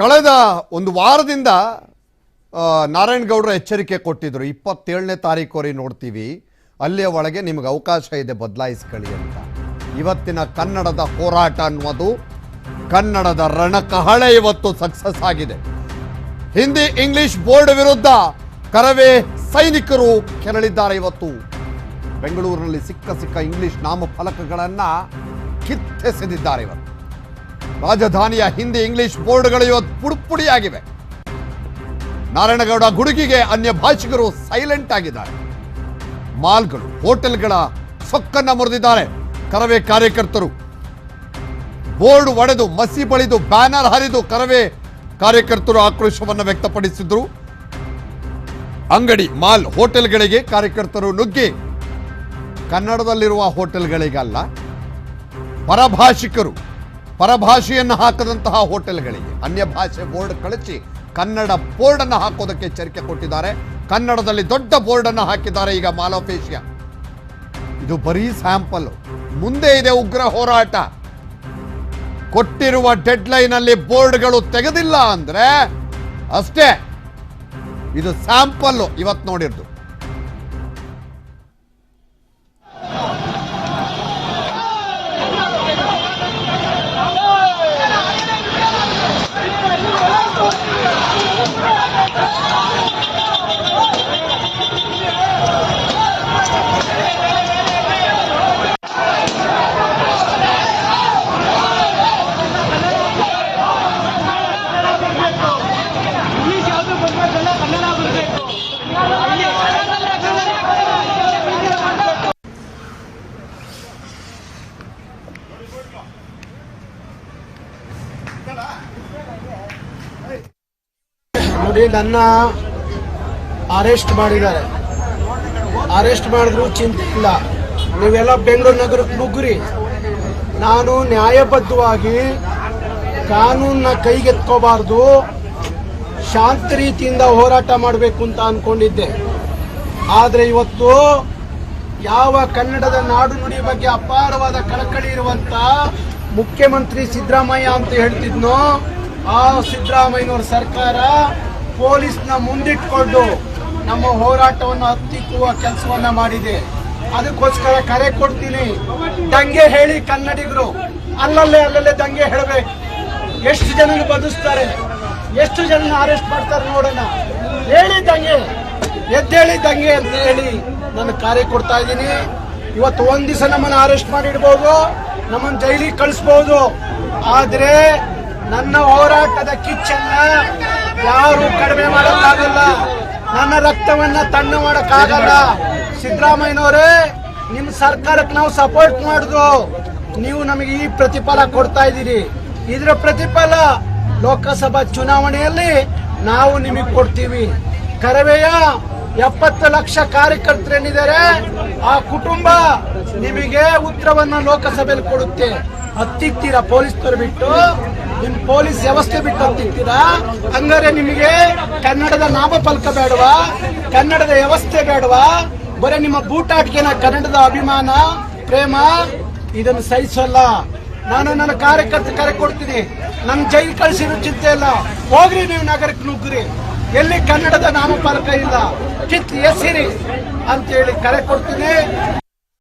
ಕಳೆದ ಒಂದು ವಾರದಿಂದ ನಾರಾಯಣಗೌಡರ ಎಚ್ಚರಿಕೆ ಕೊಟ್ಟಿದ್ದರು ಇಪ್ಪತ್ತೇಳನೇ ತಾರೀಕುವರೆಗೆ ನೋಡ್ತೀವಿ. ಅಲ್ಲಿಯ ಒಳಗೆ ನಿಮಗೆ ಅವಕಾಶ ಇದೆ, ಬದಲಾಯಿಸ್ಕೊಳ್ಳಿ ಅಂತ. ಇವತ್ತಿನ ಕನ್ನಡದ ಹೋರಾಟ ಅನ್ನೋದು ಕನ್ನಡದ ರಣಕಹಳೆ ಇವತ್ತು ಸಕ್ಸಸ್ ಆಗಿದೆ. ಹಿಂದಿ, ಇಂಗ್ಲಿಷ್ ಬೋರ್ಡ್ ವಿರುದ್ಧ ಕರವೇ ಸೈನಿಕರು ಕೆರಳಿದ್ದಾರೆ ಇವತ್ತು. ಬೆಂಗಳೂರಿನಲ್ಲಿ ಸಿಕ್ಕ ಸಿಕ್ಕ ಇಂಗ್ಲಿಷ್ ನಾಮಫಲಕಗಳನ್ನು ಕಿತ್ತೆಸೆದಿದ್ದಾರೆ ಇವತ್ತು. ರಾಜಧಾನಿಯ ಹಿಂದಿ ಇಂಗ್ಲಿಷ್ ಬೋರ್ಡ್ಗಳು ಇವತ್ತು ಪುಡುಪುಡಿಯಾಗಿವೆ. ನಾರಾಯಣಗೌಡ ಗುಡುಗಿಗೆ ಅನ್ಯ ಭಾಷಿಗರು ಸೈಲೆಂಟ್ ಆಗಿದ್ದಾರೆ. ಮಾಲ್ಗಳು, ಹೋಟೆಲ್ಗಳ ಸೊಕ್ಕನ್ನ ಮುರಿದಿದ್ದಾರೆ. ಕರವೇ ಕಾರ್ಯಕರ್ತರು. ಬೋರ್ಡ್ ಒಡೆದು, ಮಸಿ ಬಳಿದು, ಬ್ಯಾನರ್ ಹರಿದು ಕರವೇ ಕಾರ್ಯಕರ್ತರು ಆಕ್ರೋಶವನ್ನು ವ್ಯಕ್ತಪಡಿಸಿದ್ರು. ಅಂಗಡಿ, ಮಾಲ್, ಹೋಟೆಲ್ಗಳಿಗೆ ಕಾರ್ಯಕರ್ತರು ನುಗ್ಗಿ. ಕನ್ನಡದಲ್ಲಿರುವ ಹೋಟೆಲ್ಗಳಿಗಲ್ಲ, ಪರಭಾಷಿಕರು. ಪರಭಾಷೆಯನ್ನು ಹಾಕದಂತಹ ಹೋಟೆಲ್ಗಳಿಗೆ ಅನ್ಯ ಭಾಷೆ ಬೋರ್ಡ್ ಕಳಚಿ ಕನ್ನಡ ಬೋರ್ಡ್ ಅನ್ನು ಹಾಕೋದಕ್ಕೆ ಎಚ್ಚರಿಕೆ ಕೊಟ್ಟಿದ್ದಾರೆ. ಕನ್ನಡದಲ್ಲಿ ದೊಡ್ಡ ಬೋರ್ಡ್ ಅನ್ನು ಹಾಕಿದ್ದಾರೆ ಈಗ ಮಾಲೋಪೇಶಿಯಾ. ಇದು ಬರೀ ಸ್ಯಾಂಪಲ್. ಮುಂದೆ ಇದೆ ಉಗ್ರ ಹೋರಾಟ. ಕೊಟ್ಟಿರುವ ಡೆಡ್ ಲೈನ್ ಅಲ್ಲಿ ಬೋರ್ಡ್ಗಳು ತೆಗೆದಿಲ್ಲ ಅಂದ್ರೆ ಅಷ್ಟೇ. ಇದು ಸ್ಯಾಂಪಲ್ ಇವತ್ತು ನೋಡಿರ್ದು ನೋಡಿ, ನನ್ನ ಅರೆಸ್ಟ್ ಮಾಡಿದ್ದಾರೆ. ಅರೆಸ್ಟ್ ಮಾಡಿದ್ರು ಚಿಂತೆ ಇಲ್ಲ. ನೀವೆಲ್ಲ ಬೆಂಗಳೂರು ನಗರಕ್ಕೆ ನುಗ್ಗುರಿ. ನಾನು ನ್ಯಾಯಬದ್ಧವಾಗಿ ಕಾನೂನನ್ನ ಕೈಗೆತ್ಕೋಬಾರ್ದು, ಶಾಂತ ರೀತಿಯಿಂದ ಹೋರಾಟ ಮಾಡಬೇಕು ಅಂತ ಅನ್ಕೊಂಡಿದ್ದೆ. ಆದರೆ ಇವತ್ತು ಯಾವ ಕನ್ನಡದ ನಾಡು ನುಡಿ ಬಗ್ಗೆ ಅಪಾರವಾದ ಕಳಕಳಿ ಇರುವಂತ ಮುಖ್ಯಮಂತ್ರಿ ಸಿದ್ದರಾಮಯ್ಯ ಅಂತ ಹೇಳ್ತಿದ್ನೋ, ಆ ಸಿದ್ದರಾಮಯ್ಯನವರ ಸರ್ಕಾರ ಪೊಲೀಸ್ನ ಮುಂದಿಟ್ಕೊಂಡು ನಮ್ಮ ಹೋರಾಟವನ್ನು ಹತ್ತಿಕ್ಕುವ ಕೆಲಸವನ್ನ ಮಾಡಿದೆ. ಅದಕ್ಕೋಸ್ಕರ ಕರೆ ಕೊಡ್ತೀನಿ. ದಂಗೆ ಹೇಳಿ ಕನ್ನಡಿಗರು. ಅಲ್ಲಲ್ಲೇ ಅಲ್ಲಲ್ಲೇ ದಂಗೆ ಹೇಳಬೇಕು. ಎಷ್ಟು ಜನ ಬದುಸ್ತಾರೆ? ಎಷ್ಟು ಜನ ಅರೆಸ್ಟ್ ಮಾಡ್ತಾರೆ ನೋಡೋಣ. ಹೇಳಿ ದಂಗೆ. ಎದ್ದೇಳಿ ದಂಗೆ ಅಂತ ಹೇಳಿ ನಾನು ಕಾರ್ಯ ಕೊಡ್ತಾ ಇದ್ದೀನಿ. ಇವತ್ತು ಒಂದ್ ದಿವಸ ನಮ್ಮನ್ನ ಅರೆಸ್ಟ್ ಮಾಡಿ ಇಡ್ಬೋದು, ನಮ್ಮನ್ನ ಜೈಲಿಗೆ ಕಳಿಸ್ಬೋದು. ಆದ್ರೆ ನನ್ನ ಹೋರಾಟದ ಕಿಚ್ಚನ್ನ ಯಾರು ಕಡಿಮೆ ಮಾಡೋಕ್ಕಾಗಲ್ಲ. ನನ್ನ ರಕ್ತವನ್ನ ತಣ್ಣ ಮಾಡೋಕ್ಕಾಗಲ್ಲ. ಸಿದ್ದರಾಮಯ್ಯನವರೇ, ನಿಮ್ ಸರ್ಕಾರಕ್ಕೆ ನಾವು ಸಪೋರ್ಟ್ ಮಾಡುದು. ನೀವು ನಮಗೆ ಈ ಪ್ರತಿಫಲ ಕೊಡ್ತಾ ಇದ್ದೀರಿ. ಇದರ ಪ್ರತಿಫಲ ಲೋಕಸಭಾ ಚುನಾವಣೆಯಲ್ಲಿ ನಾವು ನಿಮಗೆ ಕೊಡ್ತೀವಿ. ಕರವೆಯ ಎಪ್ಪತ್ತು ಲಕ್ಷ ಕಾರ್ಯಕರ್ತರೇನಿದ್ದಾರೆ ಆ ಕುಟುಂಬ ನಿಮಗೆ ಉತ್ತರವನ್ನ ಲೋಕಸಭೆಯಲ್ಲಿ ಕೊಡುತ್ತೆ. ಹತ್ತಿಕ್ತೀರಾ ಪೊಲೀಸ್ನವ್ರು ಬಿಟ್ಟು, ನಿಮ್ ಪೊಲೀಸ್ ವ್ಯವಸ್ಥೆ ಬಿಟ್ಟು ಹತ್ತಿಕ್ತೀರಾ ಹಂಗಾರೆ ನಿಮಗೆ ಕನ್ನಡದ ನಾಮಫಲಕ ಬೇಡವಾ? ಕನ್ನಡದ ವ್ಯವಸ್ಥೆ ಬೇಡವಾ? ಬರೀ ನಿಮ್ಮ ಬೂಟಾಟಿಕೆನ ಕನ್ನಡದ ಅಭಿಮಾನ, ಪ್ರೇಮ, ಇದನ್ನು ಸಹಿಸಲ್ಲ. ನಾನು ನನ್ನ ಕಾರ್ಯಕರ್ತ ಕರೆ ಕೊಡ್ತೀನಿ. ನನ್ನ ಜೈಲು ಕಳಿಸಿರೋ ಚಿಂತೆ ಇಲ್ಲ. ಹೋಗ್ರಿ ನೀವು ನಗರಕ್ಕೆ ನುಗ್ಗ್ರಿ. ಎಲ್ಲಿ ಕನ್ನಡದ ನಾಮಫಲಕ ಇಲ್ಲ ಕಿತ್ ಎಸಿರಿ ಅಂತೇಳಿ ಕರೆ ಕೊಡ್ತೀನಿ.